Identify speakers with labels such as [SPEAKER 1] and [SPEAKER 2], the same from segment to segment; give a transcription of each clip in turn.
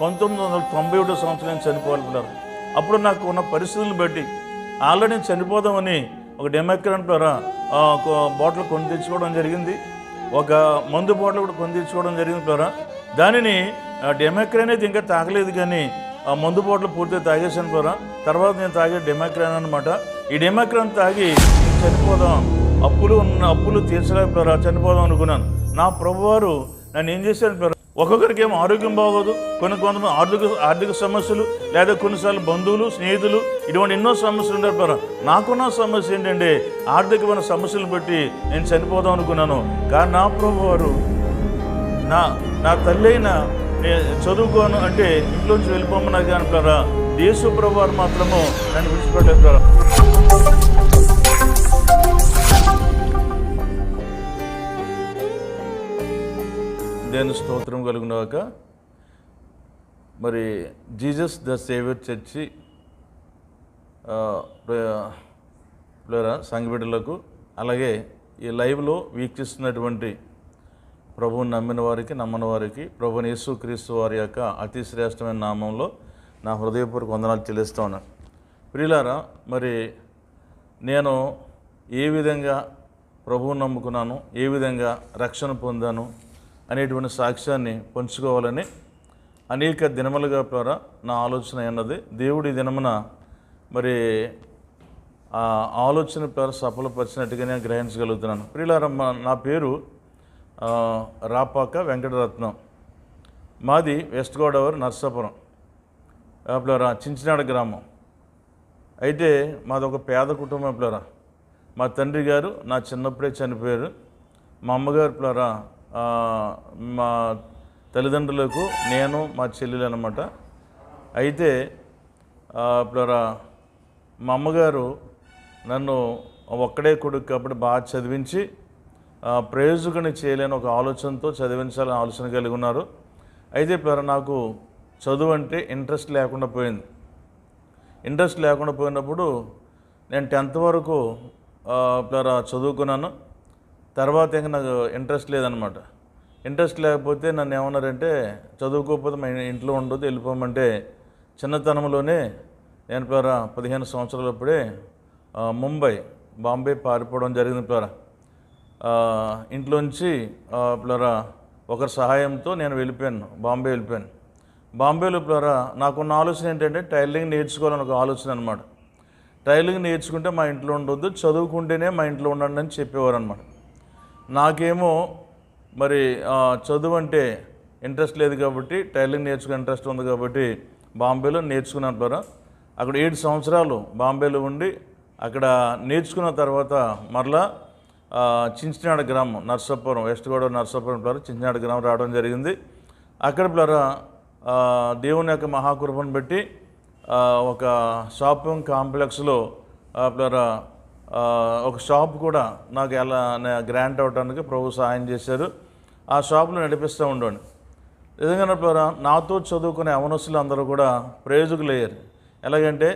[SPEAKER 1] పంతొమ్మిది వందల తొంభై ఒకటో సంవత్సరం నేను అప్పుడు నాకు ఉన్న పరిస్థితులను బట్టి ఆల్రెడీ నేను చనిపోదామని ఒక డెమోక్రాన్ ద్వారా ఒక బాటిల్ కొని తెచ్చుకోవడం జరిగింది. ఒక మందు బాటిల్ కూడా కొని తెచ్చుకోవడం జరిగింది ద్వారా. దానిని డెమోక్రాన్ అయితే ఇంకా తాగలేదు కానీ ఆ మందు బాటిల్ పూర్తిగా తాగేసాను ద్వారా. తర్వాత నేను తాగే డెమోక్రాన్ అనమాట ఈ డెమోక్రాన్ తాగి నేను చనిపోదాం అప్పులు ఉన్న అప్పులు తీర్చలేకపోయారా చనిపోదాం అనుకున్నాను. నా ప్రభువారు నన్ను ఏం చేశాడు ఒక్కొక్కరికి ఏమో ఆరోగ్యం బాగోదు కొన్ని కొంతమంది ఆర్థిక ఆర్థిక సమస్యలు లేదా కొన్నిసార్లు బంధువులు స్నేహితులు ఇటువంటి ఎన్నో సమస్యలు ఉండేవారు నాకున్న సమస్య ఏంటంటే ఆర్థికమైన సమస్యలు బట్టి నేను చనిపోదాం అనుకున్నాను. కానీ నా ప్రభువారు నా నా తల్లి అయిన నేను చదువుకోను అంటే ఇంట్లోంచి వెళ్ళిపోమన్నారు కానీ దేశ ప్రభు ప్రభువారు మాత్రము నన్ను విడిచిపెట్టారు పిల్లరా. దేని స్తోత్రం కలుగునాక మరి జీసస్ ద సేవియర్ చర్చి ఆ, అలాగే ఈ లైవ్లో వీక్షిస్తున్నటువంటి ప్రభువుని నమ్మిన వారికి నమ్మని వారికి ప్రభుని యేసు క్రీస్తు వారి యొక్క అతి శ్రేష్టమైన నామంలో నా హృదయపూర్వక వందనాలు చెల్లిస్తూ ఉన్నాను ప్రియులారా మరి నేను ఏ విధంగా ప్రభువుని నమ్ముకున్నాను ఏ విధంగా రక్షణ పొందాను అనేటువంటి సాక్ష్యాన్ని పంచుకోవాలని అనేక దినములుగా ద్వారా నా ఆలోచన అన్నది దేవుడి దినమున మరి ఆ ఆలోచన ద్వారా సఫలపరిచినట్టుగా నేను గ్రహించగలుగుతున్నాను ప్రియులారమ్మ నా పేరు రాపాక వెంకటరత్నం. మాది వెస్ట్ గోదావరి నర్సాపురం. ప్లరా చించినాడ గ్రామం. అయితే మాది ఒక పేద కుటుంబం ప్లరా మా తండ్రి గారు నా చిన్నప్పుడే చనిపోయారు. మా అమ్మగారు ప్లరా మా తల్లిదండ్రులకు నేను మా చెల్లెలు అనమాట అయితే ఇప్పుడు మా అమ్మగారు నన్ను ఒక్కడే కొడుకు కాబట్టి బాగా చదివించి ప్రయోజకుని చేయలేని ఒక ఆలోచనతో చదివించాలని ఆలోచన కలిగి ఉన్నారు. అయితే ఇప్పుడు నాకు చదువు అంటే ఇంట్రెస్ట్ లేకుండా పోయింది. ఇంట్రెస్ట్ లేకుండా పోయినప్పుడు నేను టెన్త్ వరకు ఆ, చదువుకున్నాను. తర్వాత ఇంకా నాకు ఇంట్రెస్ట్ లేదనమాట. ఇంట్రెస్ట్ లేకపోతే నన్ను ఏమన్నారంటే చదువుకోకపోతే మా ఇంట్లో ఉండదు వెళ్ళిపోమంటే. చిన్నతనంలోనే నేను ప్లరా పదిహేను సంవత్సరాలప్పుడే ముంబై బాంబే పారిపోవడం జరిగింది ప్లరా ఇంట్లోంచి ప్లారా ప్లరా ఒకరి సహాయంతో నేను వెళ్ళిపోయాను బాంబే వెళ్ళిపోయాను. బాంబేలో ప్లరా నాకున్న ఆలోచన ఏంటంటే టైలరింగ్ నేర్చుకోవాలని ఒక ఆలోచన అనమాట. టైలరింగ్ నేర్చుకుంటే మా ఇంట్లో ఉండొద్దు చదువుకుంటేనే మా ఇంట్లో ఉండండి అని చెప్పేవారు అనమాట నాకేమో మరి చదువు అంటే ఇంట్రెస్ట్ లేదు కాబట్టి టైలరింగ్ నేర్చుకునే ఇంట్రెస్ట్ ఉంది కాబట్టి బాంబేలో నేర్చుకున్నాను ద్వారా అక్కడ ఏడు సంవత్సరాలు బాంబేలో ఉండి అక్కడ నేర్చుకున్న తర్వాత మరలా చించినాడ గ్రామం నర్సాపురం వెస్ట్ గోదావరి నర్సాపురం ద్వారా చించినాడ గ్రామం రావడం జరిగింది. అక్కడ ద్వారా దేవుని యొక్క మహాకృపను బట్టి ఒక షాపింగ్ కాంప్లెక్స్లో ద్వారా ఒక షాప్ కూడా నాకు ఎలా గ్రాంట్ అవడానికి ప్రభు సహాయం చేశారు. ఆ షాప్లో నడిపిస్తూ ఉండేవాడిని. నిజంగా నాతో చదువుకునే అవనసులు అందరూ కూడా ప్రయోజకులు అయ్యారు ఎలాగంటే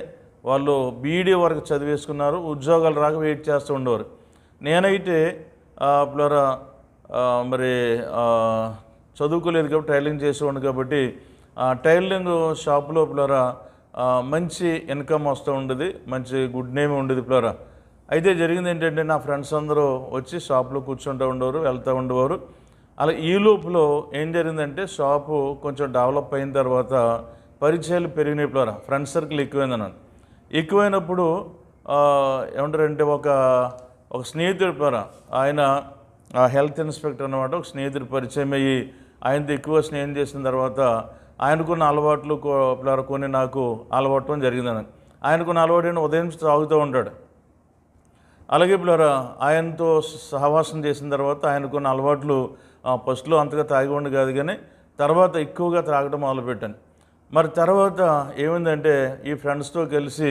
[SPEAKER 1] వాళ్ళు బీఈడీ వరకు చదివేసుకున్నారు ఉద్యోగాలు రాక వెయిట్ చేస్తూ ఉండేవారు. నేనైతే ప్లరా మరి చదువుకోలేదు కాబట్టి టైలరింగ్ చేసేవాడిని కాబట్టి ఆ టైలరింగ్ షాప్లో ప్లరా మంచి ఇన్కమ్ వస్తూ ఉండేది మంచి గుడ్ నేమ్ ఉండేది ప్లరా అయితే జరిగింది ఏంటంటే నా ఫ్రెండ్స్ అందరూ వచ్చి షాప్లో కూర్చుంటూ ఉండేవారు వెళ్తూ ఉండేవారు. అలా ఈ లోపులో ఏం జరిగిందంటే షాపు కొంచెం డెవలప్ అయిన తర్వాత పరిచయాలు పెరిగినాయి ప్లరా ఫ్రెండ్ సర్కిల్ ఎక్కువైందన్నాను. ఎక్కువైనప్పుడు ఏమంటారంటే ఒక ఒక స్నేహితుడి ద్వారా ఆయన ఆ హెల్త్ ఇన్స్పెక్టర్ అనమాట ఒక స్నేహితుడు పరిచయం అయ్యి ఆయనతో ఎక్కువ స్నేహం చేసిన తర్వాత ఆయనకున్న అలవాట్లు కొన్ని నాకు అలవాటం జరిగిందని ఆయనకున్న అలవాటు ఉదయం తాగుతూ ఉంటాడు. అలాగే ఇప్పుడు ఆయనతో సహవాసం చేసిన తర్వాత ఆయన కొన్ని అలవాట్లు ఆ, ఫస్ట్లో అంతగా తాగి కాదు కానీ తర్వాత ఎక్కువగా త్రాగడం మొదలుపెట్టాను. మరి తర్వాత ఏమైందంటే ఈ ఫ్రెండ్స్తో కలిసి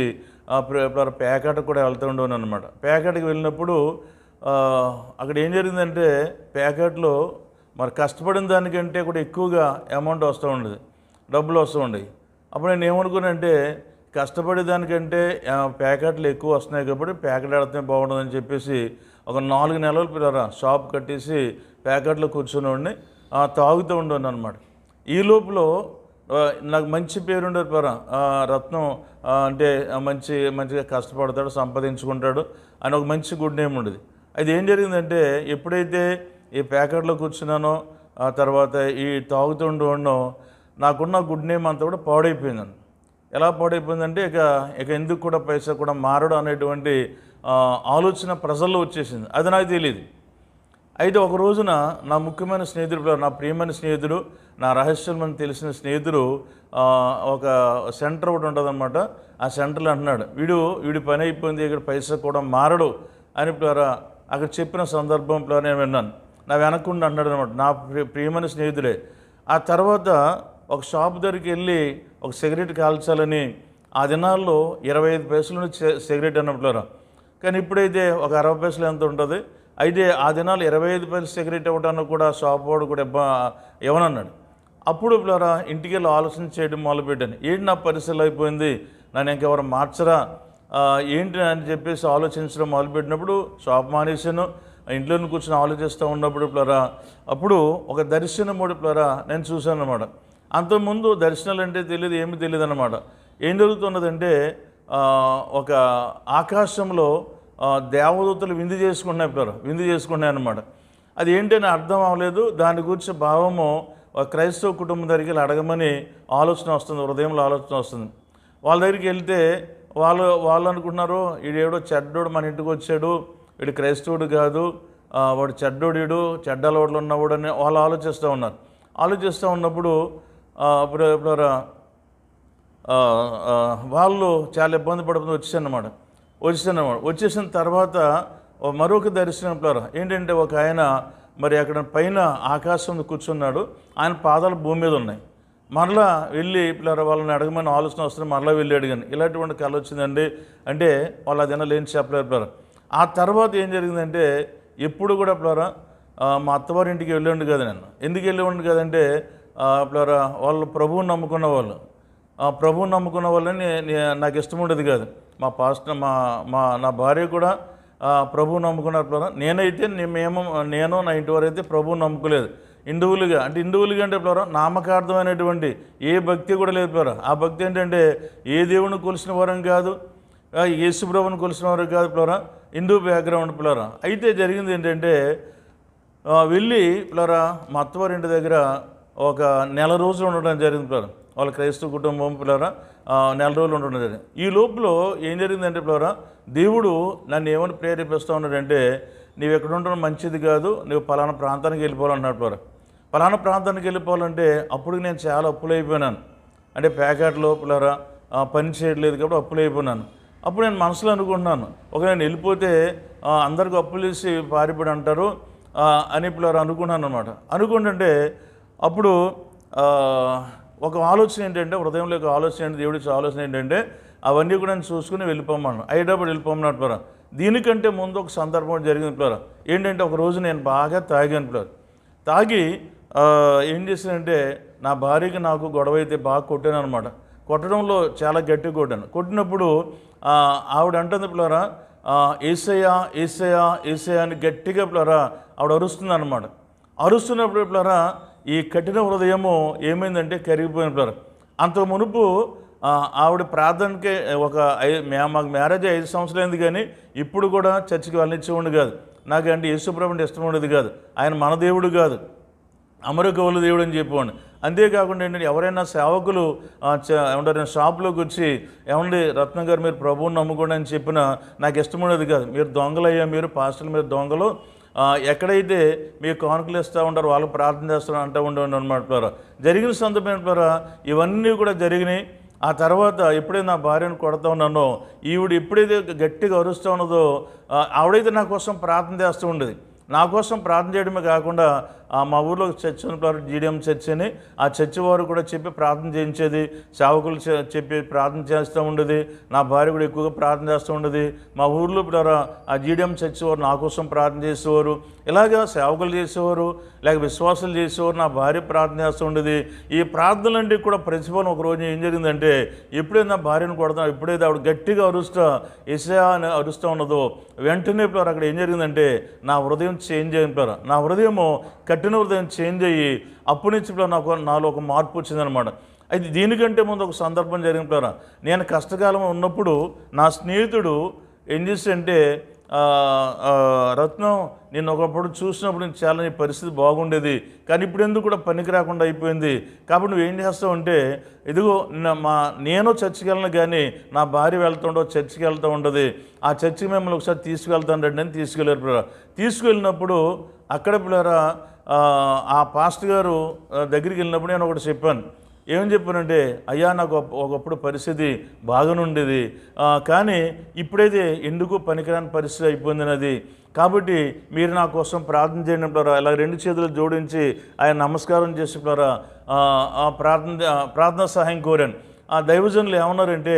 [SPEAKER 1] ప్యాకెట్ పేకాట కూడా వెళ్తూ ఉండేవాను అనమాట పేకాటకి వెళ్ళినప్పుడు అక్కడ ఏం జరిగిందంటే ప్యాకెట్లో మరి కష్టపడిన దానికంటే కూడా ఎక్కువగా అమౌంట్ వస్తూ ఉండేది. డబ్బులు వస్తూ ఉండేవి. అప్పుడు నేను ఏమనుకున్నానంటే కష్టపడేదానికంటే ప్యాకెట్లు ఎక్కువ వస్తున్నాయి కాబట్టి ప్యాకెట్ ఆడితే బాగుంటుందని చెప్పేసి ఒక నాలుగు నెలలు పిల్లరా షాప్ కట్టేసి ప్యాకెట్లో కూర్చుని తాగుతూ ఉండేవాడిని అనమాట ఈ లోపల నాకు మంచి పేరు ఉండేది పరా రత్నం అంటే మంచి మంచిగా కష్టపడతాడు సంపాదించుకుంటాడు అని ఒక మంచి గుడ్ నేమ్ ఉండేది. అది ఏం జరిగిందంటే ఎప్పుడైతే ఈ ప్యాకెట్లో కూర్చున్నానో ఆ తర్వాత ఈ తాగుతుండో నాకున్న గుడ్ నేమ్ అంతా కూడా పాడైపోయిందండి ఎలా పాడైపోయిందంటే ఇక ఇక ఎందుకు కూడా పైసా కూడా మారడం అనేటువంటి ఆలోచన ప్రజల్లో వచ్చేసింది. అది నాకు తెలియదు అయితే ఒక రోజున నా ముఖ్యమైన స్నేహితుడు నా ప్రియమైన స్నేహితుడు నా రహస్యం తెలిసిన స్నేహితుడు ఒక సెంటర్ ఒకటి ఉంటుందన్నమాట. ఆ సెంటర్లో అంటున్నాడు వీడు వీడి పని అయిపోయింది ఇక్కడ పైసా కూడా మారడు అని ప్లారా అక్కడ చెప్పిన సందర్భం నేను విన్నాను. నా వెనకుండా అన్నాడు అనమాట నా ప్రియమైన స్నేహితుడే. ఆ తర్వాత ఒక షాప్ దగ్గరికి వెళ్ళి ఒక సిగరెట్ కాల్చాలని ఆ దినాల్లో ఇరవై ఐదు పైసలు సిగరెట్ అన్నప్పుడు కానీ ఇప్పుడైతే ఒక అరవై పైసలు ఎంత ఉంటుంది? అయితే ఆ దినాలు ఇరవై ఐదు పైసలు సిగరెట్ ఇవ్వడానికి కూడా షాప్ వాడు కూడా ఇవ్వ ఇవ్వనన్నాడు. అప్పుడు పిల్లరా ఇంటికి వెళ్ళి ఆలోచన చేయడం మొదలుపెట్టాను. ఏంటి నా పరిస్థితులు అయిపోయింది? నన్ను ఇంకెవరు మార్చరా? ఏంటి అని చెప్పేసి ఆలోచించడం మొదలుపెట్టినప్పుడు షాప్ మానేశాను. ఇంట్లో కూర్చొని ఆలోచిస్తూ ఉన్నప్పుడు పిల్లరా అప్పుడు ఒక దర్శనముడు పిల్లరా నేను చూశాను అనమాట అంతకుముందు దర్శనాలు అంటే తెలియదు ఏమీ తెలియదు అనమాట ఏం జరుగుతున్నదంటే ఒక ఆకాశంలో దేవదూతలు విందు చేసుకుంటున్నాయి పేరు విందు చేసుకున్నాయి అనమాట అది ఏంటని అర్థం అవ్వలేదు. దాని గురించి భావము ఒక క్రైస్తవ కుటుంబం దగ్గరికి అడగమని ఆలోచన వస్తుంది హృదయంలో ఆలోచన వస్తుంది. వాళ్ళ దగ్గరికి వెళ్తే వాళ్ళు వాళ్ళు అనుకుంటున్నారు ఈడేడో చెడ్డోడు మన ఇంటికి వచ్చాడు వీడు క్రైస్తవుడు కాదు వాడు చెడ్డోడు వీడు చెడ్డ అలవాట్లు ఉన్నవాడు అని వాళ్ళు ఆలోచిస్తూ ఉన్నారు. ఆలోచిస్తూ ఉన్నప్పుడు అప్పుడు ఇప్పుడు వాళ్ళు చాలా ఇబ్బంది పడుతుంది వచ్చేసానమాట వచ్చేసానమాట వచ్చేసిన తర్వాత మరొక దర్శనం ప్లారా ఏంటంటే ఒక ఆయన మరి అక్కడ పైన ఆకాశం కూర్చున్నాడు. ఆయన పాదాలు భూమి మీద ఉన్నాయి. మరలా వెళ్ళి పిల్లల వాళ్ళని అడగమని ఆలోచన వస్తుంది మరలా వెళ్ళి అడిగాను. ఇలాంటి కళ వచ్చిందండి అంటే వాళ్ళు అది లేని చెప్పలేరు పిల్లరా. ఆ తర్వాత ఏం జరిగిందంటే ఎప్పుడు కూడా పిల్లరా మా అత్తవారి ఇంటికి కదా నేను. ఎందుకు వెళ్ళి ఉండు కదంటే వాళ్ళు ప్రభువుని నమ్ముకున్న వాళ్ళు. ఆ ప్రభువుని నమ్ముకున్న వాళ్ళని నాకు ఇష్టం ఉండేది కాదు. మా పాస్టర్ మా మా నా భార్య కూడా ప్రభువు నమ్ముకున్నారు నేనైతే మేము నేను నా ఇంటి వారు అయితే ప్రభువు నమ్ముకోలేదు. హిందువులుగా అంటే హిందువులుగా అంటే ప్లరా నామకార్థమైనటువంటి ఏ భక్తి కూడా లేదు ప్లరా ఆ భక్తి ఏంటంటే ఏ దేవుని కొలిసిన వరం కాదు ఆ, యేసు ప్రభుని కొలిసిన వారు కాదు ప్లరా హిందూ బ్యాక్గ్రౌండ్ ప్లారా అయితే జరిగింది ఏంటంటే వెళ్ళి పిల్లరా మా అత్తవారింటి దగ్గర ఒక నెల రోజులు ఉండడం జరిగింది పిల్లరా. వాళ్ళ క్రైస్తవ కుటుంబం పిల్లరా నెల రోజులు ఉండడం జరిగింది. ఈ లోపల ఏం జరిగిందంటే పిల్లరా దేవుడు నన్ను ఏమని ప్రేరేపిస్తూ ఉన్నాడంటే నీవు ఎక్కడ ఉండడం మంచిది కాదు నువ్వు పలానా ప్రాంతానికి వెళ్ళిపోవాలన్నాడు పిల్లరా. పలానా ప్రాంతానికి వెళ్ళిపోవాలంటే అప్పుడు నేను చాలా అప్పులు అయిపోయినాను అంటే ప్యాకెట్లో పిల్లరా పని చేయట్లేదు కాబట్టి అప్పులు అయిపోయినాను అప్పుడు నేను మనసులో అనుకుంటున్నాను ఒక నేను వెళ్ళిపోతే అందరికి అప్పులు వేసి పారిపడి అంటారు అని పిల్లలు అనుకున్నాను అనమాట అనుకుంటుంటే అప్పుడు ఒక ఆలోచన ఏంటంటే హృదయంలో ఒక ఆలోచన ఏంటి దేవుడికి ఆలోచన ఏంటంటే అవన్నీ కూడా నేను చూసుకుని వెళ్ళిపోమన్నాను అయ్యేటప్పుడు వెళ్ళిపోమన్నాడు పిల్లరా దీనికంటే ముందు ఒక సందర్భం జరిగింది పిల్లరా ఏంటంటే ఒక రోజు నేను బాగా తాగాను పిల్లలు తాగి ఏం చేశానంటే నా భార్యకి నాకు గొడవ అయితే బాగా కొట్టాను అనమాట కొట్టడంలో చాలా గట్టిగా కొట్టాను. కొట్టినప్పుడు ఆవిడ అంటుంది పిల్లరా ఏసయ్యా ఏసయ్యా ఏసయ్యా అని గట్టిగా పిల్లరా ఆవిడ అరుస్తుంది అనమాట అరుస్తున్నప్పుడు పిల్లరా ఈ కఠిన హృదయము ఏమైందంటే కరిగిపోయిన పిల్లరా అంత మునుపు ఆవిడ ప్రార్థనకే ఒక మే- మాకు మ్యారేజ్ ఐదు సంవత్సరాలు అయింది కానీ ఇప్పుడు కూడా చర్చికి వెళ్ళనిచ్చేవాడు కాదు. నాకంటే యేసుప్రభు అంటే ఇష్టం ఉండేది కాదు. ఆయన మన దేవుడు కాదు. అమరకవుల దేవుడు అని చెప్పేవాడు అంతేకాకుండా ఏంటంటే ఎవరైనా సేవకులు ఏమంటారు షాప్లోకి వచ్చి ఏమండి రత్న గారు మీరు ప్రభువుని నమ్ముకోండి అని చెప్పినా నాకు ఇష్టం ఉండేది కాదు. మీరు దొంగలయ్యా మీరు పాస్టర్లు మీరు దొంగలు ఎక్కడైతే మీకు కానుకలు ఇస్తూ ఉంటారో వాళ్ళు ప్రార్థన చేస్తారు అంటూ ఉండేవాడిని అనమాట జరిగిన సందర్భం ఇవన్నీ కూడా జరిగినాయి. ఆ తర్వాత ఎప్పుడైతే నా భార్యను కొడతా ఉన్నానో ఈవిడ ఎప్పుడైతే గట్టిగా అరుస్తూ ఉన్నదో ఆవిడైతే నా కోసం ప్రార్థన చేస్తూ ఉండేది. నా కోసం ప్రార్థన చేయడమే కాకుండా మా ఊర్లో చర్చ్ ఉన్నప్పుడు జీడిఎం చర్చ్ అని ఆ చర్చ్ వారు కూడా చెప్పి ప్రార్థన చేయించేది. సేవకులు చెప్పి ప్రార్థన చేస్తూ ఉండేది. నా భార్య కూడా ఎక్కువగా ప్రార్థన చేస్తూ ఉండేది. మా ఊర్లో ఇప్పుడు ఆ జీడిఎం చర్చ్ వారు నా కోసం ప్రార్థన చేసేవారు. ఇలాగా సేవకులు చేసేవారు లేక విశ్వాసాలు చేసేవారు నా భార్య ప్రార్థన చేస్తూ ఉండేది. ఈ ప్రార్థనలంటే కూడా ప్రతిఫలం ఒక రోజు ఏం జరిగిందంటే ఎప్పుడైతే నా భార్యను కొడతాం ఎప్పుడైతే ఆవిడ గట్టిగా అరుస్తా ఎసయా అని అరుస్తూ ఉన్నదో వెంటనే ఇప్పుడు అక్కడ ఏం జరిగిందంటే నా హృదయం చేంజ్ అయిపోయారు నా హృదయము కట్టిన హృదయం చేంజ్ అయ్యి అప్పటి నుంచి ఇప్పుడు నాకు నాలో ఒక మార్పు వచ్చిందనమాట అయితే దీనికంటే ముందు ఒక సందర్భం జరిగిన నేను కష్టకాలం ఉన్నప్పుడు నా స్నేహితుడు ఏం చేసి రత్నం నేను ఒకప్పుడు చూసినప్పుడు నేను చాలా నీ పరిస్థితి బాగుండేది కానీ ఇప్పుడు ఎందుకు కూడా పనికి రాకుండా అయిపోయింది? కాబట్టి నువ్వు ఏం చేస్తావు అంటే ఇదిగో మా నేను చర్చికి వెళ్ళను కానీ నా భార్య వెళ్తుండో చర్చికి వెళ్తూ ఉండదు. ఆ చర్చికి మిమ్మల్ని ఒకసారి తీసుకువెళ్తాను రండి అని తీసుకెళ్ళారు తీసుకువెళ్ళినప్పుడు అక్కడ పిల్లరా ఆ, పాస్ట్ గారు దగ్గరికి వెళ్ళినప్పుడు నేను ఒకటి చెప్పాను. ఏమని చెప్పానంటే అయ్యా నాకు ఒకప్పుడు పరిస్థితి బాగానుండేది కానీ ఇప్పుడైతే ఎందుకు పనికిరాని పరిస్థితి అయిపోయింది అది కాబట్టి మీరు నా కోసం ప్రార్థన చేయండి అంటారా ఇలా రెండు చేతులు జోడించి ఆయన నమస్కారం చేసి ఆ, ప్రార్థన ప్రార్థన సహాయం కోరాను. ఆ దైవజనులు ఏమన్నారంటే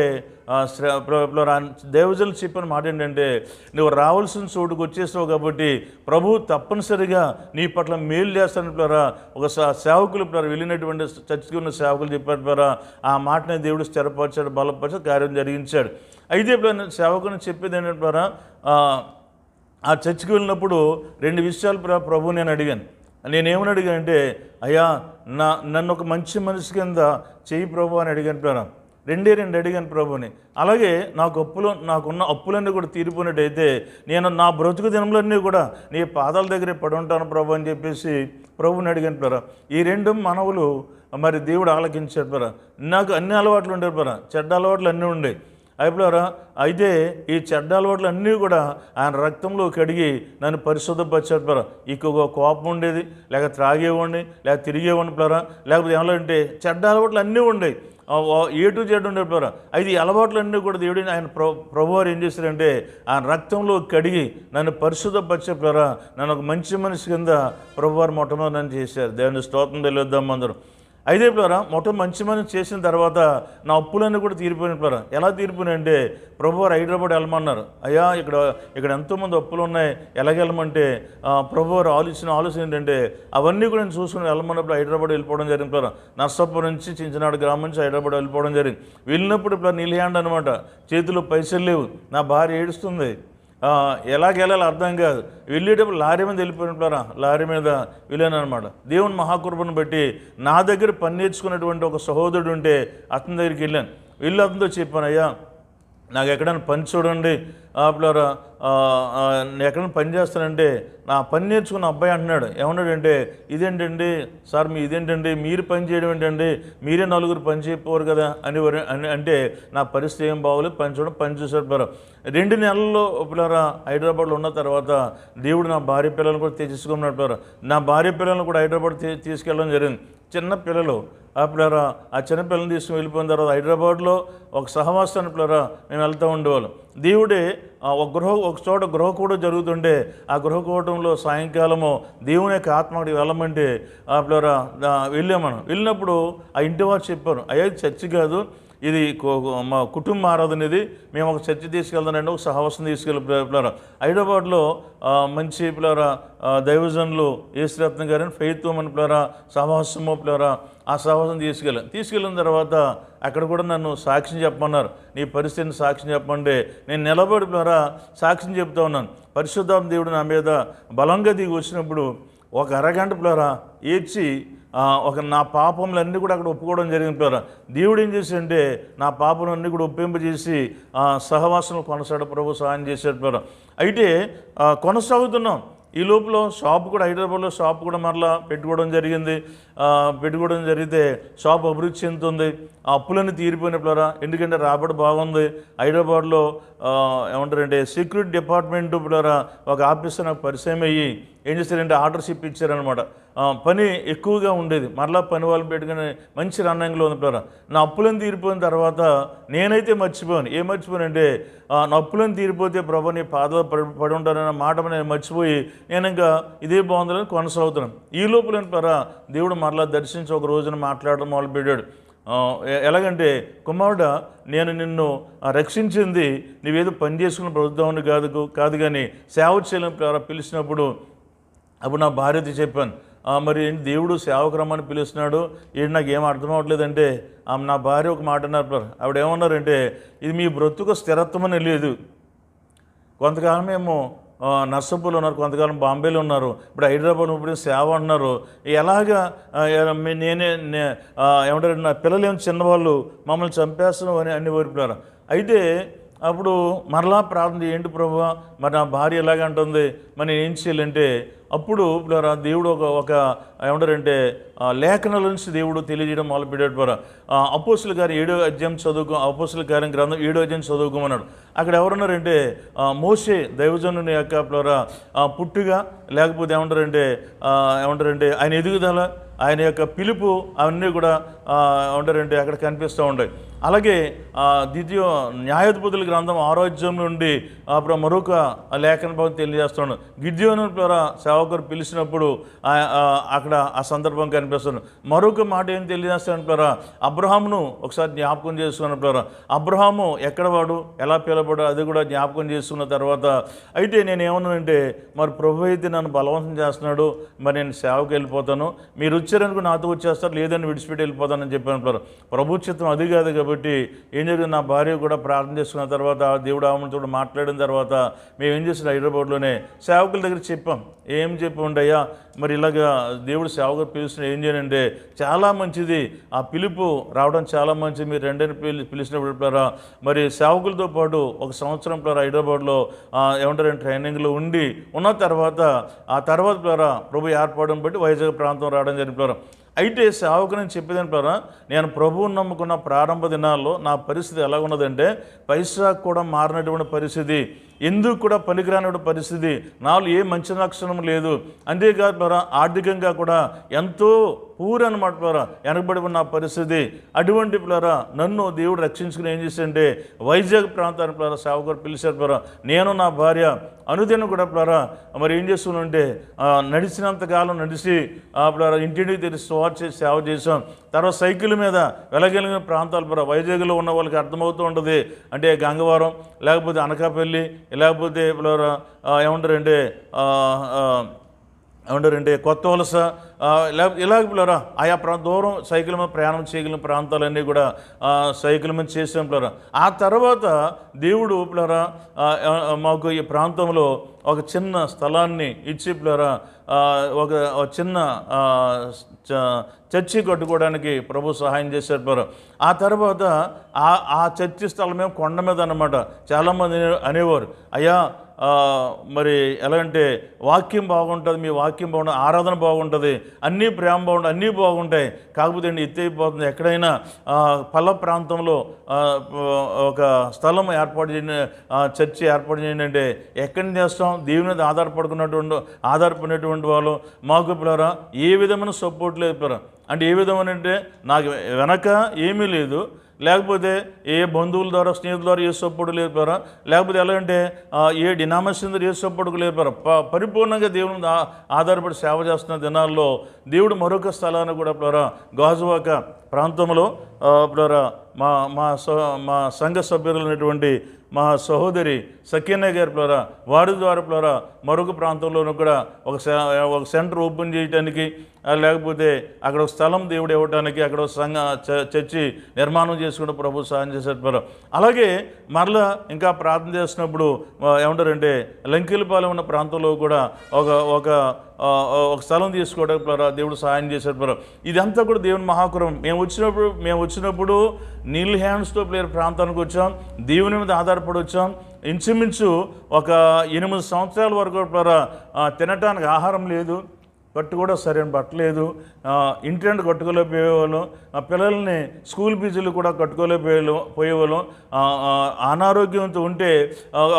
[SPEAKER 1] దేవజలు చెప్పిన మాట ఏంటంటే నువ్వు రావాల్సిన చోటుకు వచ్చేసావు కాబట్టి ప్రభు తప్పనిసరిగా నీ పట్ల మేలు చేస్తాను ప్లరా ఒక సేవకులు ప్లరా వెళ్ళినటువంటి చర్చికి ఉన్న సేవకులు చెప్పారు ప్లరా ఆ మాటనే దేవుడు స్థిరపరిచాడు బలపరిచాడు కార్యం జరిగించాడు. అయితే ఇప్పుడు సేవకుని చెప్పేది ఏంటంటే ప్లరా, ఆ, చర్చికి వెళ్ళినప్పుడు రెండు విషయాలు ప్ర- ప్రభు నేను అడిగాను. నేనేమని అడిగానంటే అయ్యా నా నన్ను ఒక మంచి మనిషి కింద చేయి ప్రభు అని అడిగాను ప్రేర రెండే రెండు అడిగాను ప్రభుని. అలాగే నాకు అప్పులు నాకున్న అప్పులన్నీ కూడా తీరిపోయినట్టయితే నేను నా బ్రతుకు దినములన్నీ కూడా నీ పాదాల దగ్గరే పడి ఉంటాను ప్రభు అని చెప్పేసి ప్రభుని అడిగాను ప్రేర ఈ రెండు మనవులు మరి దేవుడు ఆలకించాడు ప్రేర నాకు అన్ని అలవాట్లు ఉండేవి ప్రేర చెడ్డ అలవాట్లు అన్నీ ఉండేవి అయిపోయారా అయితే ఈ చెడ్డ అలవాట్లు అన్నీ కూడా ఆయన రక్తంలో కడిగి నన్ను పరిశుద్ధపరిచాడు ప్లరా ఇంకొక కోపం ఉండేది లేక త్రాగేవాడిని లేక తిరిగేవాడిని ప్లరా. లేకపోతే అంటే చెడ్డ అలవాట్లు అన్నీ ఉండేవి ఏ టు జెడ్ ఉండే ప్లరా అయితే అలవాట్లు కూడా దేవుడు ఆయన ప్ర ప్రభువారు ఏం చేశారంటే ఆ రక్తంలో కడిగి నన్ను పరిశుద్ధపరిచే ప్లరా నన్ను ఒక మంచి మనిషి కింద ప్రభువారు మొట్టమొదటి నన్ను చేశారు. దేవుని స్తోత్రం తెలియద్దాం అందరూ. అయితే ప్లరా మొట్ట మంచి మనం చేసిన తర్వాత నా అప్పులన్నీ కూడా తీరిపోయిన ఎలా తీరిపోయినంటే ప్రభు వారు హైదరాబాద్ వెళ్ళమన్నారు. అయ్యా ఇక్కడ ఇక్కడ ఎంతోమంది అప్పులు ఉన్నాయి ఎలాగెళ్ళమంటే ప్రభు వారు ఆలోచన ఆలోచన ఏంటంటే అవన్నీ కూడా నేను చూసుకుని వెళ్ళమన్నప్పుడు హైదరాబాద్ వెళ్ళిపోవడం జరిగింది ఇప్పుడు నర్సాపూర్ నుంచి చించనాడు గ్రామం నుంచి హైదరాబాద్ వెళ్ళిపోవడం జరిగింది. వెళ్ళినప్పుడు ఇప్పుడు నీళ్ళు హ్యాండ్ అనమాట చేతిలో పైసలు లేవు. నా భార్య ఏడుస్తుంది. ఎలాగెళ్ళాలి అర్థం కాదు. వెళ్ళేటప్పుడు లారీ మీద వెళ్ళిపోయినట్లరా లారీ మీద వెళ్ళాను అనమాట దేవుని మహాకృపను బట్టి నా దగ్గర పని నేర్చుకున్నటువంటి ఒక సహోదరుడు ఉంటే అతని దగ్గరికి వెళ్ళాను. వెళ్ళి అతనితో చెప్పాను అయ్యా నాకు ఎక్కడైనా పని చూడండి. ఆపులారా నేను ఎక్కడైనా పని చేస్తానంటే నా పని నేర్చుకున్న అబ్బాయి అంటున్నాడు. ఏమన్నాడంటే ఇదేంటండి? సార్ మీ ఇదేంటండి? మీరు పని చేయడం ఏంటండి? మీరే నలుగురు పని చెప్పేవారు కదా? అని అని అంటే నా పరిస్థితి ఏం బాగోలేదు పని చూడడం పని చూసాడు రెండు నెలల్లో పిల్లరా హైదరాబాద్లో ఉన్న తర్వాత దేవుడు నా భార్య పిల్లలను కూడా తెచ్చుకున్నాడు నా భార్య పిల్లలను కూడా హైదరాబాద్ తీసుకెళ్ళడం జరిగింది. చిన్న పిల్లలు. ఆ పిల్లరా ఆ చిన్నపిల్లని తీసుకుని వెళ్ళిపోయిన తర్వాత హైదరాబాద్లో ఒక సహవాసాన్ని పిల్లరా మేము వెళ్తూ ఉండేవాళ్ళం. దేవుడే ఆ ఒక గృహ ఒక చోట గృహకూడం జరుగుతుండే ఆ గృహకూటంలో సాయంకాలము దేవుని యొక్క ఆత్మకి వెళ్ళమంటే ఆ పిల్లరా వెళ్ళాం మనం. వెళ్ళినప్పుడు ఆ ఇంటి వారు చెప్పారు అయ్యా చర్చి కాదు ఇది మా కుటుంబ ఆరాధన ఇది. మేము ఒక చర్చి తీసుకెళ్తానండి ఒక సహవాసం తీసుకెళ్ళి పిల్లరా హైదరాబాద్లో మంచి పిల్లరా దైవజనులు యేసురత్న గారిని ఫెయిత్ అని పిల్లరా సహవాసము పిల్లరా ఆ సహవాసం తీసుకెళ్ళాను తీసుకెళ్ళిన తర్వాత అక్కడ కూడా నన్ను సాక్ష్యం చెప్పమన్నారు. నీ పరిస్థితిని సాక్ష్యం చెప్పండి నేను నిలబడి పిల్లరా సాక్ష్యం చెప్తా ఉన్నాను. పరిశుద్ధాం దేవుడు నా మీద బలంగా దిగి వచ్చినప్పుడు ఒక అరగంట పిల్లరా ఏడ్చి ఒక నా పాపములన్నీ కూడా అక్కడ ఒప్పుకోవడం జరిగింది పిల్లరా. దేవుడు ఏం చేశాడంటే నా పాపములన్నీ కూడా ఒప్పింపజేసి ఆ, సహవాసంలో కొనసాగ ప్రభు సహాయం చేశాడు పిల్లరా. అయితే కొనసాగుతున్నాం. ఈ లోపల షాప్ కూడా హైదరాబాద్లో షాప్ కూడా మరలా పెట్టుకోవడం జరిగింది. పెట్టుకోవడం జరిగితే షాప్ అభివృద్ధి చెందుతుంది. ఆ అప్పులన్నీ తీరిపోయిన ఎందుకంటే రాబడి బాగుంది. హైదరాబాద్లో ఏమంటారంటే సెక్యూరిటీ డిపార్ట్మెంట్ పిల్లరా ఒక ఆఫీసర్ నాకు పరిచయం అయ్యి ఏం చేస్తారంటే ఆర్డర్షిప్ ఇచ్చారనమాట పని ఎక్కువగా ఉండేది. మరలా పని వాళ్ళు పెట్టుకుని మంచి రన్నింగ్లో ఉంది నా అప్పులను తీరిపోయిన తర్వాత నేనైతే మర్చిపోయాను. ఏం మర్చిపోయానంటే నా అప్పులను తీరిపోతే ప్రభు నీ పాదలు పడి పడి ఉంటానన్న మాట నేను మర్చిపోయి నేను ఇంకా ఇదే బాగుందని కొనసాగుతున్నాను. ఈ లోపల పిల్లరా దేవుడు మరలా దర్శించి ఒక రోజున మాట్లాడడం మొదలుపెట్టాడు ఆ, ఎలాగంటే కుమారుడ నేను నిన్ను రక్షించింది నీవేదో పని చేసుకున్న ప్రభుత్వాన్ని కాదు కాదు కానీ సేవ చేయడం ద్వారా పిలిచినప్పుడు అప్పుడు నా భార్యతో చెప్పాను మరి ఏంటి దేవుడు సేవక్రమాన్ని పిలుస్తున్నాడు? ఏంటి నాకు ఏం అర్థం అవ్వట్లేదంటే ఆమె నా భార్య ఒక మాట అన్నారు ఆవిడ ఏమన్నారంటే ఇది మీ బ్రతుకు స్థిరత్వం అని లేదు కొంతకాలం మేము నర్సంపూర్లో ఉన్నారు కొంతకాలం బాంబేలో ఉన్నారు ఇప్పుడు హైదరాబాద్ ఇప్పుడు సేవ అంటున్నారు? ఎలాగా నేనే ఏమంటారు నా పిల్లలు ఏమి చిన్నవాళ్ళు మమ్మల్ని చంపేస్తున్నాం అని అన్ని ఓడిపోయారు అయితే అప్పుడు మరలా ప్రార్థన ఏంటి ప్రభు మరి నా భార్య ఎలాగ అంటుంది? మరి ఏం చేయాలంటే అప్పుడు దేవుడు ఒక ఒక ఏమంటారంటే ఆ, లేఖనాల నుంచి దేవుడు తెలియజేయడం మొదలుపెట్టాడు ద్వారా. అపోసుల గారు ఏడో అధ్యాయం చదువుకో అపోసుల కార్యం గ్రంథం ఏడో అధ్యాయం చదువుకోమన్నాడు. అక్కడ ఎవరున్నారంటే మోసే మోషే దైవజనుని యొక్క ద్వారా పుట్టిగా పుట్టుగా లేకపోతే ఏమంటారంటే ఏమంటారంటే ఆయన ఎదుగుదల ఆయన యొక్క పిలుపు అవన్నీ కూడా ఉండే రెండు అక్కడ కనిపిస్తూ ఉంటాయి అలాగే ద్వితీయ న్యాయాధిపతుల గ్రంథం ఆరోగ్యం నుండి అప్పుడు మరొక లేఖన భావం తెలియజేస్తున్నాడు గిద్యోను ద్వారా సేవకుడు పిలిచినప్పుడు అక్కడ ఆ సందర్భం కనిపిస్తుంది. మరొక మాట ఏం తెలియజేస్తాడంటారా అబ్రహామును ఒకసారి జ్ఞాపకం చేసుకున్నప్పుడు అబ్రహాము ఎక్కడ వాడు? ఎలా పిలవడు అది కూడా జ్ఞాపకం చేసుకున్న తర్వాత అయితే నేను ఏమన్నానంటే మరి ప్రభు అయితే నన్ను బలవంతం చేస్తున్నాడు మరి నేను సేవకు వెళ్ళిపోతాను. మీరు వచ్చారనుకో నాతో వచ్చేస్తారు లేదని విడిచిపెట్టి వెళ్ళిపోతాను. వెళ్ళిపోతానని చెప్పాను ప్రభు చిత్తం అది కాదు కాబట్టి ఏం జరిగింది? నా భార్య కూడా ప్రార్థన చేసుకున్న తర్వాత దేవుడు ఆమెతో మాట్లాడిన తర్వాత మేము ఏం చేసిన హైదరాబాద్లోనే సేవకుల దగ్గర చెప్పాం. ఏం చెప్పండి అయ్యా? మరి ఇలాగా దేవుడు సేవకులు పిలుస్తున్న ఏం చేయనంటే చాలా మంచిది. ఆ పిలుపు రావడం చాలా మంచిది. మీరు రెండని పిలి పిలిచినప్పుడు మరి సేవకులతో పాటు ఒక సంవత్సరం ప్లారా హైదరాబాద్లో ఏమంటారు ట్రైనింగ్లో ఉండి ఉన్న తర్వాత ఆ తర్వాత ప్లారా ప్రభు ఏర్పడడం బట్టి వైజాగ్ ప్రాంతం రావడం జరిగిన అయితే సేవకు నేను చెప్పేదాని ద్వారా నేను ప్రభువుని నమ్ముకున్న ప్రారంభ దినాల్లో నా పరిస్థితి ఎలా ఉన్నదంటే పైసా కూడా మారినటువంటి పరిస్థితి. ఎందుకు కూడా పనికిరాని పరిస్థితి? నాలో ఏ మంచి లక్షణం లేదు. అంతేకాదు ద్వారా ఆర్థికంగా కూడా ఎంతో పూర్ అనమాట ద్వారా వెనకబడి ఉన్న పరిస్థితి. అటువంటి పిల్లరా నన్ను దేవుడు రక్షించుకుని ఏం చేశాడంటే వైజాగ్ ప్రాంతానికి పిల్లరా సేవకుడు పిలిచారు పిల్లరా. నేను నా భార్య అనుదినం కూడా పిల్లరా మరి ఏం చేస్తున్నాంటే నడిచినంత కాలం నడిచి ఆ ఇంటింటికి తెలిసి స్వార్ చేసి సేవ చేసాం తర్వాత సైకిల్ మీద వెలగలిగిన ప్రాంతాల పిల్లరా వైజాగ్లో ఉన్న వాళ్ళకి అర్థమవుతూ ఉంటుంది. అంటే గంగవరం లేకపోతే అనకాపల్లి లేకపోతే ఇప్పుడు ఆ, ఏమంటారంటే ఏమంటారంటే కొత్త వలస ఇలా- పిల్లరా ఆయా ప్రా దూరం సైకిల్ మీద ప్రయాణం చేయగలిగిన ప్రాంతాలన్నీ కూడా సైకిల్ మీద చేసాం పిల్లరా ఆ తర్వాత దేవుడు పిల్లరా మాకు ఈ ప్రాంతంలో ఒక చిన్న స్థలాన్ని ఇచ్చి పిల్లరా ఒక చిన్న చ- చర్చి కట్టుకోవడానికి ప్రభు సహాయం చేశారు పిల్లరా ఆ తర్వాత ఆ ఆ చర్చి స్థలమే కొండ మీద అనమాట చాలామంది అనేవారు. అయ్యా మరి ఎలా అంటే వాక్యం బాగుంటుంది మీ వాక్యం బాగుంటుంది ఆరాధన బాగుంటుంది అన్నీ ప్రేమ బాగుంటుంది అన్నీ బాగుంటాయి. కాకపోతే అండి ఎత్తైపోతుంది ఎక్కడైనా పల్ల ప్రాంతంలో ఒక స్థలం ఏర్పాటు చేయండి చర్చి ఏర్పాటు చేయండి అంటే ఎక్కడి చేస్తాం? దేవుని మీద ఆధారపడుకున్నటువంటి ఆధారపడినటువంటి వాళ్ళు. మాకు పిల్లరా ఏ విధమైన సపోర్ట్ లేదు పిల్లరా. అంటే ఏ విధమైన అంటే నాకు వెనక ఏమీ లేదు. లేకపోతే ఏ బంధువుల ద్వారా స్నేహితుల ద్వారా ఏ లేపారా? లేకపోతే ఎలా అంటే ఏ డినామేషన్ ద్వారా ఏ లేపారా? ప పరిపూర్ణంగా దేవుని ఆధారపడి సేవ చేస్తున్న దినాల్లో దేవుడు మరొక స్థలాన్ని కూడా ప్లరా గాజువాక ప్రాంతంలో ఆ, ప్లరా మా మా మా సంఘ సభ్యులైనటువంటి మా సహోదరి సకీనా గారి ప్లరా వారి ద్వారా మరొక ప్రాంతంలోనూ కూడా ఒక సె- ఒక సెంటర్ ఓపెన్ చేయడానికి లేకపోతే అక్కడ ఒక స్థలం దేవుడు ఇవ్వడానికి అక్కడ ఒక సంఘ చ- చర్చి నిర్మాణం చేసుకుంటూ ప్రభు సహాయం చేశారు అలాగే మరలా ఇంకా ప్రార్థన చేసినప్పుడు ఏమంటారంటే లంకిలపాలెం ఉన్న ప్రాంతంలో కూడా ఒక ఒక ఒక స్థలం తీసుకోవడానికి ప్లరా దేవుడు సహాయం చేశారు ప్లరా. ఇదంతా కూడా దేవుని మహాకురం. మేము వచ్చినప్పుడు మేము వచ్చినప్పుడు నీల్ హ్యాండ్స్తో ప్లేయర్ ప్రాంతానికి వచ్చాం దేవుని మీద ఆధారపడి వచ్చాం ఇంచుమించు ఒక ఎనిమిది సంవత్సరాల వరకు తినటానికి ఆహారం లేదు. కట్టు కూడా సరైన బట్టలేదు ఇంటర్నెట్ కట్టుకోలేకపోయేవాళ్ళం ఆ పిల్లల్ని స్కూల్ ఫీజులు కూడా కట్టుకోలేకపోయే పోయేవాళ్ళం. అనారోగ్యంతో ఉంటే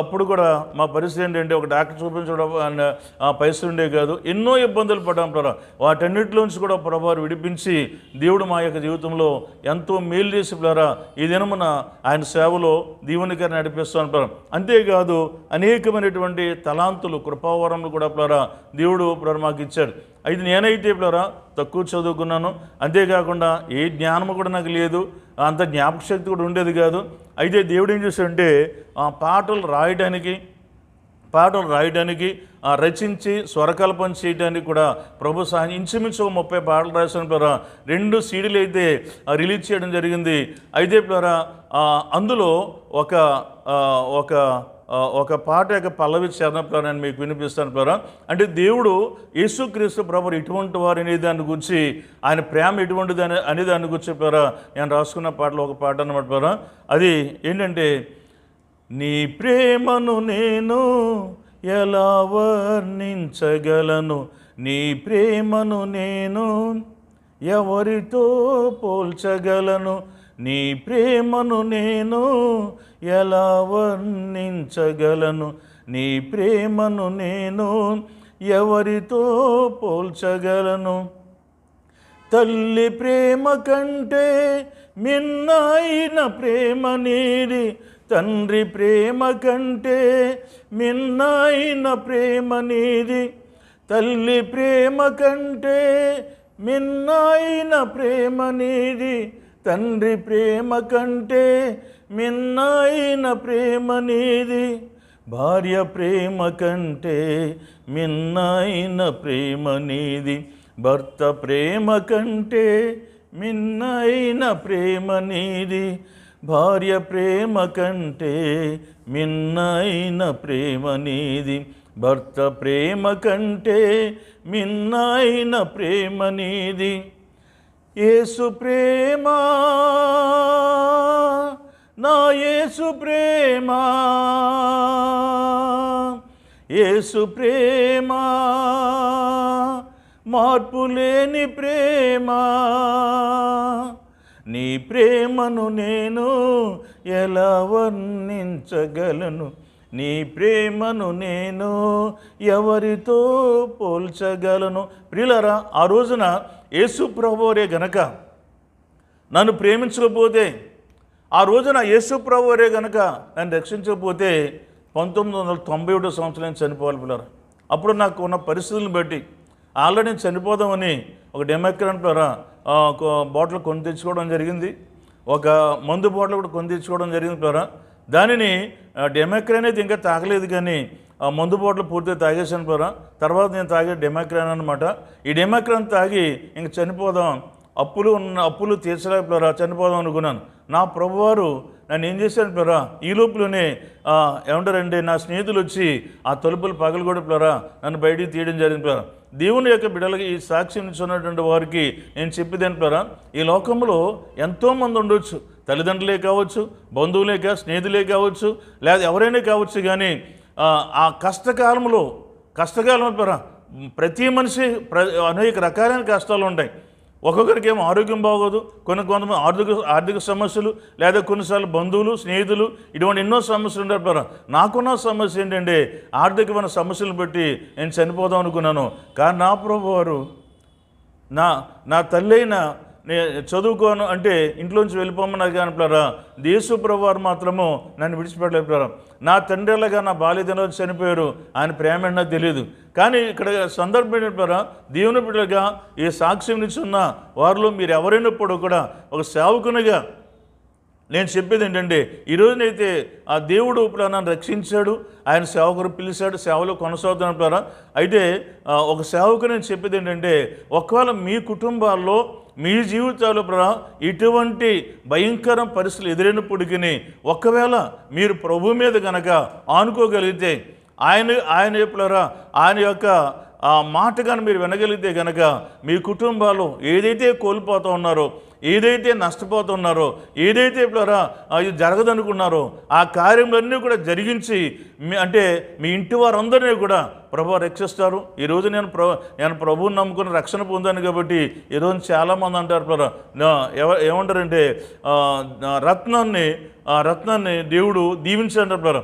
[SPEAKER 1] అప్పుడు కూడా మా పరిస్థితి ఏంటంటే ఒక డాక్టర్ చూపించడం ఆ, పైసలు ఉండే కాదు. ఎన్నో ఇబ్బందులు పడ్డాం ప్రభా. వాటన్నిటిలోంచి కూడా ప్రభావం విడిపించి దేవుడు మా యొక్క జీవితంలో ఎంతో మేలు చేసి పిల్లరా ఈ దినమున ఆయన సేవలో దీవునికర నడిపిస్తాను పిల్లరా అంతేకాదు అనేకమైనటువంటి తలాంతులు కృపావరములు కూడా పిల్లరా దేవుడు పిల్లరా మాకు ఇచ్చాడు. అయితే నేనైతే పిల్లరా తక్కువ చదువుకున్నాను. అంతేకాకుండా ఏ జ్ఞానము కూడా నాకు లేదు. అంత జ్ఞాపకశక్తి కూడా ఉండేది కాదు. అయితే దేవుడు ఏం చేశాడంటే ఆ పాటలు రాయడానికి పాటలు రాయడానికి ఆ, రచించి స్వరకల్పన చేయడానికి కూడా ప్రభు సహాయం ఇంచుమించు ఒక ముప్పై పాటలు రాసిన ద్వారా రెండు సీడీలు అయితే రిలీజ్ చేయడం జరిగింది. అయితే ద్వారా అందులో ఒక ఒక ఒక పాట యొక్క పల్లవి చరణంలో నేను మీకు వినిపిస్తాను ప్లరా అంటే దేవుడు యేసుక్రీస్తు ప్రభు ఇటువంటి వారు అనే దాని గురించి ఆయన ప్రేమ ఎటువంటిది అని అనే దాని గురించి ప్లరా నేను రాసుకున్న పాటలో ఒక పాట అనమాట ప్లరా అది ఏంటంటే నీ ప్రేమను నేను ఎలా వర్ణించగలను? నీ ప్రేమను నేను ఎవరితో పోల్చగలను? నీ ప్రేమను నేను ఎలా వర్ణించగలను? నీ ప్రేమను నేను ఎవరితో పోల్చగలను? తల్లి ప్రేమ కంటే మిన్నైన ప్రేమ నీది. తండ్రి ప్రేమ కంటే మిన్నైన ప్రేమ నీది. తల్లి ప్రేమ కంటే మిన్నైన ప్రేమ నీది. తండ్రి ప్రేమ కంటే మిన్నైన ప్రేమ నీది. భార్య ప్రేమ కంటే మిన్నైన ప్రేమ నీది. భర్త ప్రేమ కంటే మిన్నైన ప్రేమ నీది. భార్య ప్రేమ కంటే మిన్నైన ప్రేమ నీది. భర్త ప్రేమ కంటే మిన్నైన ప్రేమ నీది. యేసు ప్రేమ నా యేసు ప్రేమ యేసు ప్రేమ మార్పు లేని ప్రేమ నీ ప్రేమను నేను ఎలా వర్ణించగలను? నీ ప్రేమను నేను ఎవరితో పోల్చగలను? ప్రియులరా ఆ రోజున యేసు ప్రభువరే గనక నన్ను ప్రేమించకపోతే ఆ రోజున యేసు ప్రభువరే గనక నన్ను రక్షించకపోతే పంతొమ్మిది వందల తొంభై ఒకటో సంవత్సరం చనిపోవాలి పిల్లరా అప్పుడు నాకు ఉన్న పరిస్థితులను బట్టి ఆల్రెడీ నేను చనిపోదామని ఒక డెమోక్రాన్ ద్వారా బాటిల్ కొని తెచ్చుకోవడం జరిగింది. ఒక మందు బాటిల్ కూడా కొని తెచ్చుకోవడం జరిగింది ద్వారా దానిని డెమోక్రాన్ అయితే ఇంకా తాగలేదు కానీ ఆ మందు బాటిల్ పూర్తిగా తాగేసాను పోరా. తర్వాత నేను తాగే డెమోక్రాన్ అనమాట ఈ డెమోక్రాన్ తాగి ఇంక చనిపోదాం. అప్పులు ఉన్న అప్పులు తీర్చలేకపోరా చనిపోదాం అనుకున్నాను. నా ప్రభువారు నన్ను ఏం చేశాను పిల్లరా ఈ లోపులోనే ఏమంటారండి నా స్నేహితులు వచ్చి ఆ తలుపులు పగలగొడి పిల్లరా నన్ను బయటికి తీయడం జరిగింది పిల్లరా దేవుని యొక్క బిడలకి ఈ సాక్ష్యం ఉన్నటువంటి వారికి నేను చెప్పేది పిల్లరా ఈ లోకంలో ఎంతోమంది ఉండొచ్చు. తల్లిదండ్రులే కావచ్చు బంధువులే కా స్నేహితులే కావచ్చు లేదా ఎవరైనా కావచ్చు కానీ ఆ, కష్టకాలంలో కష్టకాలం ప్రతి మనిషి ప్ర అనేక రకాలైన కష్టాలు ఉంటాయి. ఒక్కొక్కరికి ఏమో ఆరోగ్యం బాగోదు కొన్ని కొంతమంది ఆర్థిక ఆర్థిక సమస్యలు లేదా కొన్నిసార్లు బంధువులు స్నేహితులు ఇటువంటి ఎన్నో సమస్యలు ఉంటారు నాకున్న సమస్య ఏంటంటే ఆర్థికమైన సమస్యలు బట్టి నేను చనిపోదాం అనుకున్నాను. కానీ నా ప్రభు వారు నా నా తల్లి అయిన చదువుకోను అంటే ఇంట్లోంచి వెళ్ళిపోమని కానీ పిల్లరా దేశు ప్రభువారు మాత్రము నన్ను విడిచిపెట్టలేపారా నా తండ్రిలాగా నా బాల్యదిన చనిపోయారు. ఆయన ప్రేమ ఏంటో తెలియదు కానీ ఇక్కడ సందర్భం ఏంటారా దేవుని బిడ్డలుగా ఈ సాక్ష్యం ఉన్న వారిలో మీరు ఎవరైనప్పుడు కూడా ఒక సేవకునిగా నేను చెప్పేది ఏంటంటే ఈరోజునైతే ఆ దేవుడు ఇప్పుడు నన్ను రక్షించాడు ఆయన సేవకుడు పిలిచాడు సేవలో కొనసాగుతున్నప్పుడు అయితే ఒక సేవకు నేను చెప్పేది ఏంటంటే ఒకవేళ మీ కుటుంబాల్లో మీ జీవితాలు ప్రా ఇటువంటి భయంకర పరిస్థితులు ఎదురైనప్పటికీ ఒకవేళ మీరు ప్రభు మీద కనుక ఆనుకోగలిగితే ఆయన ఆయన ఎప్పుడరా ఆయన యొక్క ఆ మాట కానీ మీరు వినగలిగితే కనుక మీ కుటుంబాలు ఏదైతే కోల్పోతూ ఉన్నారో ఏదైతే నష్టపోతున్నారో ఏదైతే ఇప్పుడారా ఇది జరగదనుకున్నారో ఆ కార్యములన్నీ కూడా జరిగించి మీ అంటే మీ ఇంటి వారందరినీ కూడా ప్రభు రక్షిస్తారు. ఈరోజు నేను ప్ర నేను ప్రభువుని నమ్ముకుని రక్షణ పొందాను కాబట్టి ఈరోజు చాలామంది అంటారు ప్రభు ఏమంటారంటే రత్నాన్ని ఆ రత్నాన్ని దేవుడు దీవించాడు అంటారు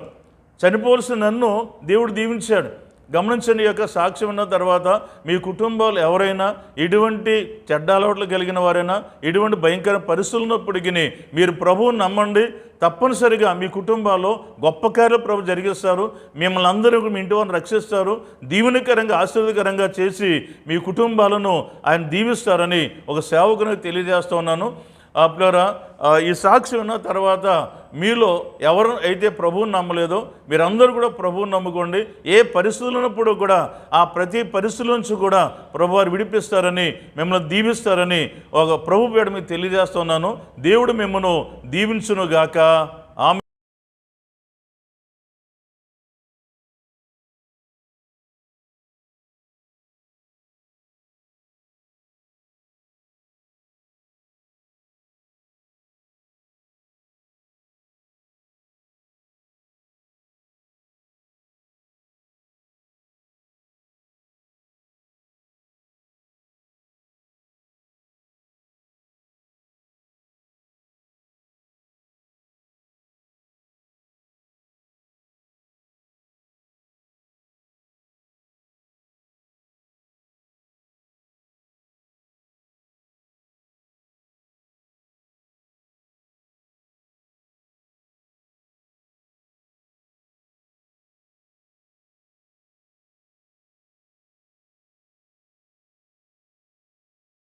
[SPEAKER 1] చనిపోవలసిన నన్ను దేవుడు దీవించాడు. గమనించండి యొక్క సాక్ష్యం ఉన్న తర్వాత మీ కుటుంబాలు ఎవరైనా ఎటువంటి చెడ్డ అలవాట్లు కలిగిన వారైనా ఇటువంటి భయంకర పరిస్థితులున్నప్పటికీ మీరు ప్రభువుని నమ్మండి. తప్పనిసరిగా మీ కుటుంబాల్లో గొప్ప కార్యాలు ప్రభు జరిగిస్తారు. మిమ్మల్ని అందరూ మీ ఇంటి వారిని రక్షిస్తారు. దీవెనకరంగా ఆశీర్వదకరంగా చేసి మీ కుటుంబాలను ఆయన దీవిస్తారని ఒక సేవకునికి తెలియజేస్తూ ఉన్నాను. అప్పుడారా ఈ సాక్షి ఉన్న తర్వాత మీలో ఎవరు అయితే ప్రభువుని నమ్మలేదో మీరందరూ కూడా ప్రభువుని నమ్ముకోండి. ఏ పరిస్థితులున్నప్పుడు కూడా ఆ ప్రతి పరిస్థితుల నుంచి కూడా ప్రభు వారు విడిపిస్తారని మిమ్మల్ని దీవిస్తారని ఒక ప్రభు పేడ మీకు తెలియజేస్తున్నాను. దేవుడు మిమ్మల్ని దీవించునుగాక.